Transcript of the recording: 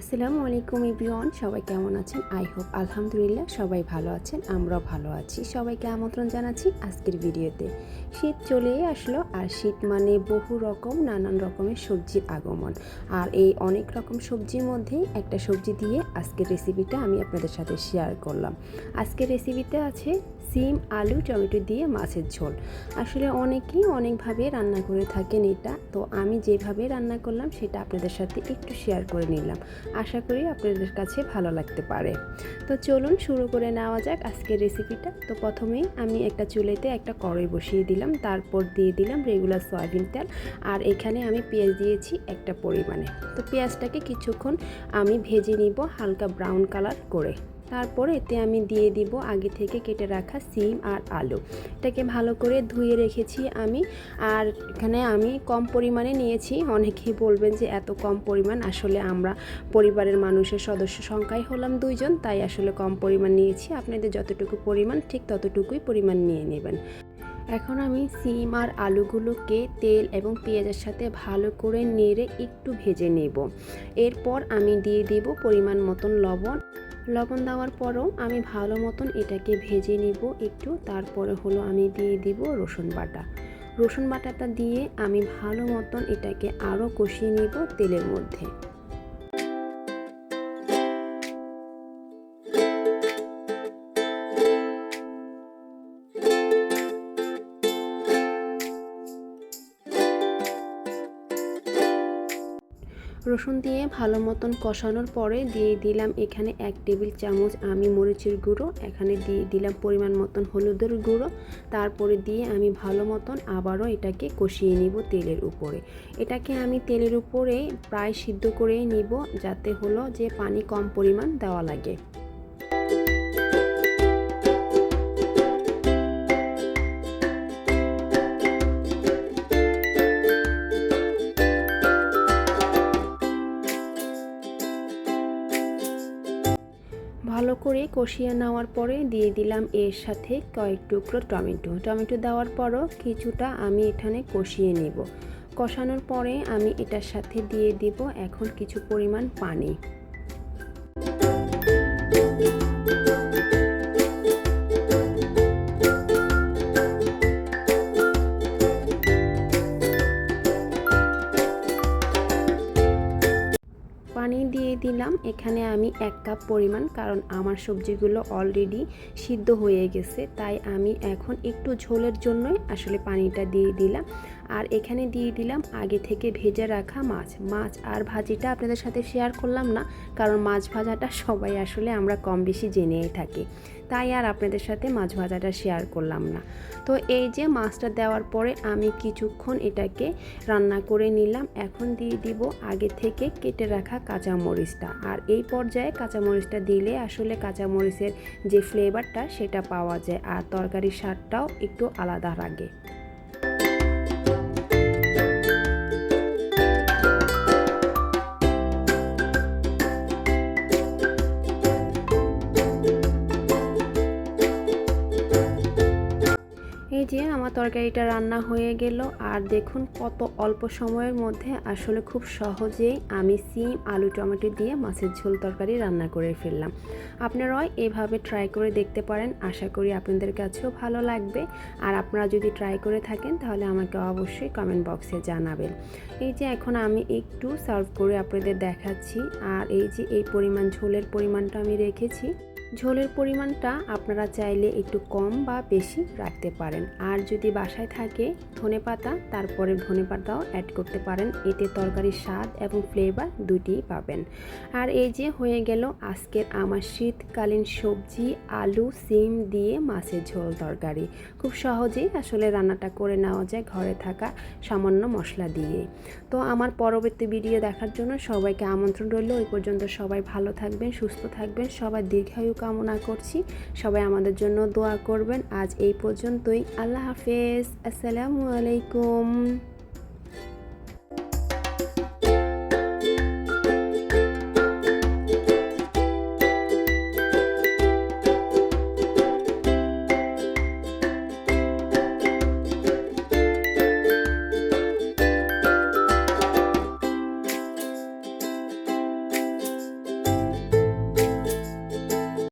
আসসালামু আলাইকুম এভরিওয়ান, সবাই কেমন আছেন? আই হোপ আলহামদুলিল্লাহ সবাই ভালো আছেন, আমরাও ভালো আছি। সবাইকে আমন্ত্রণ জানাচ্ছি আজকের ভিডিওতে। শীত চলেই আসলো, আর শীত মানে বহু রকম, নানান রকমের সবজির আগমন। আর এই অনেক রকম সবজির মধ্যে একটা সবজি দিয়ে আজকের রেসিপিটা আমি আপনাদের সাথে শেয়ার করলাম। আজকের রেসিপিতে আছে সিম, আলু, টমেটো দিয়ে মাছের ঝোল। আসলে অনেকেই অনেকভাবে রান্না করে থাকেন এটা। তো আমি যেভাবে রান্না করলাম, সেটা আপনাদের সাথে একটু শেয়ার করে নিলাম। আশা করি আপনাদের কাছে ভালো লাগতে পারে। তো চলুন শুরু করে নেওয়া যাক আজকের রেসিপিটা তো প্রথমেই আমি একটা চুলেতে একটা কড়াই বসিয়ে দিলাম। তারপর দিয়ে দিলাম রেগুলার সয়াবিন তেল। আর এখানে আমি পেঁয়াজ দিয়েছি একটা পরিমাণে। তো পেঁয়াজটাকে কিছুক্ষণ আমি ভেজে নিব হালকা ব্রাউন কালার করে। তারপর এতে আমি দিয়ে দিব আগে থেকে কেটে রাখা সিম আর আলু। এটাকে ভালো করে ধুয়ে রেখেছি আমি। আর এখানে আমি কম পরিমাণে নিয়েছি। অনেকেই বলবেন যে এত কম পরিমাণ, আসলে আমরা পরিবারের মানুষের সদস্য সংখ্যাই হলাম দুইজন, তাই আসলে কম পরিমাণ নিয়েছি। আপনাদের যতটুকু পরিমাণ, ঠিক ততটুকুই পরিমাণ নিয়ে নেবেন। এখন আমি সিম আর আলুগুলোকে তেল এবং পেঁয়াজের সাথে ভালো করে নেড়ে একটু ভেজে নেব। এরপর আমি দিয়ে দেব পরিমাণ মতন লবণ। লবণ দেওয়ার পরও আমি ভালো মতন এটাকে ভেজে নিব একটু। তারপরে হলো আমি দিয়ে দিব রসুন বাটা। রসুন বাটাটা দিয়ে আমি ভালো মতন এটাকে আরও কষিয়ে নিব তেলের মধ্যে। রসুন দিয়ে ভালো মতন কষানোর পরে দিয়ে দিলাম এখানে এক টেবিল চামচ আমি মরিচের গুঁড়ো, এখানে দিয়ে দিলাম পরিমাণ মতন হলুদের গুঁড়ো। তারপরে দিয়ে আমি ভালো মতন আবারও এটাকে কষিয়ে নিব তেলের উপরে। এটাকে আমি তেলের উপরে প্রায় সিদ্ধ করে নিব যাতে হলো যে পানি কম পরিমাণ দেওয়া লাগে। ভালো করে কষিয়ে নেওয়ার পরে দিয়ে দিলাম এর সাথে কয়েক টুকরো টমেটো। টমেটো দেওয়ার পরও কিছুটা আমি এখানে কষিয়ে নেব। কষানোর পরে আমি এটার সাথে দিয়ে দিব এখন কিছু পরিমাণ পানি। দিলাম। এখানে আমি এক কাপ পরিমাণ, কারণ আমার সবজিগুলো অলরেডি সিদ্ধ হয়ে গেছে, তাই আমি এখন একটু ঝোলের জন্যই আসলে পানিটা দিয়ে দিলাম। আর এখানে দিয়ে দিলাম আগে থেকে ভেজে রাখা মাছ। মাছ আর ভাজিটা আপনাদের সাথে শেয়ার করলাম না, কারণ মাছ ভাজাটা সবাই আসলে আমরা কম বেশি জেনেই থাকি। তাই আর আপনাদের সাথে মাছ ভাজাটা শেয়ার করলাম না। তো এই যে মাছটা দেওয়ার পরে আমি কিছুক্ষণ এটাকে রান্না করে নিলাম। এখন দিয়ে দিব আগে থেকে কেটে রাখা কাঁচামরিচটা। আর এই পর্যায়ে কাঁচামরিচটা দিলে আসলে কাঁচামরিচের যে ফ্লেভারটা সেটা পাওয়া যায়। আর তরকারির স্বাদটাও একটু আলাদা লাগে। আমার তরকারিটা রান্না হয়ে গেল। আর দেখুন কত অল্প সময়ের মধ্যে আসলে খুব সহজেই আমি সিম, আলু, টমেটো দিয়ে মাছের ঝোল তরকারি রান্না করে ফেললাম। আপনারাও এভাবে ট্রাই করে দেখতে পারেন। আশা করি আপনাদের কাছেও ভালো লাগবে। আর আপনারা যদি ট্রাই করে থাকেন তাহলে আমাকে অবশ্যই কমেন্ট বক্সে জানাবেন। এই যে এখন আমি একটু সার্ভ করে আপনাদের দেখাচ্ছি। আর এই যে এই পরিমাণ ঝোলের পরিমাণটা আমি রেখেছি। ঝোলের পরিমাণটা আপনারা চাইলে একটু কম বা বেশি রাখতে পারেন। আর যদি বাসায় থাকে ধনে পাতা, তারপরে ধনে পাতাও অ্যাড করতে পারেন। এতে তরকারির স্বাদ এবং ফ্লেভার দুটিই পাবেন। আর এই যে হয়ে গেল আজকের আমার শীতকালীন সবজি, আলু, সিম দিয়ে মাছের ঝোল তরকারি। খুব সহজেই আসলে রান্নাটা করে নেওয়া যায় ঘরে থাকা সামান্য মশলা দিয়ে। তো আমার পরবর্তী ভিডিও দেখার জন্য সবাইকে আমন্ত্রণ রইল। ওই পর্যন্ত সবাই ভালো থাকবেন, সুস্থ থাকবেন। সবাই দীর্ঘায়ু কামনা করছি। সবাই আমাদের জন্য দোয়া করবেন। আজ এই পর্যন্তই। আল্লাহ হাফেজ। আসসালামু আলাইকুম।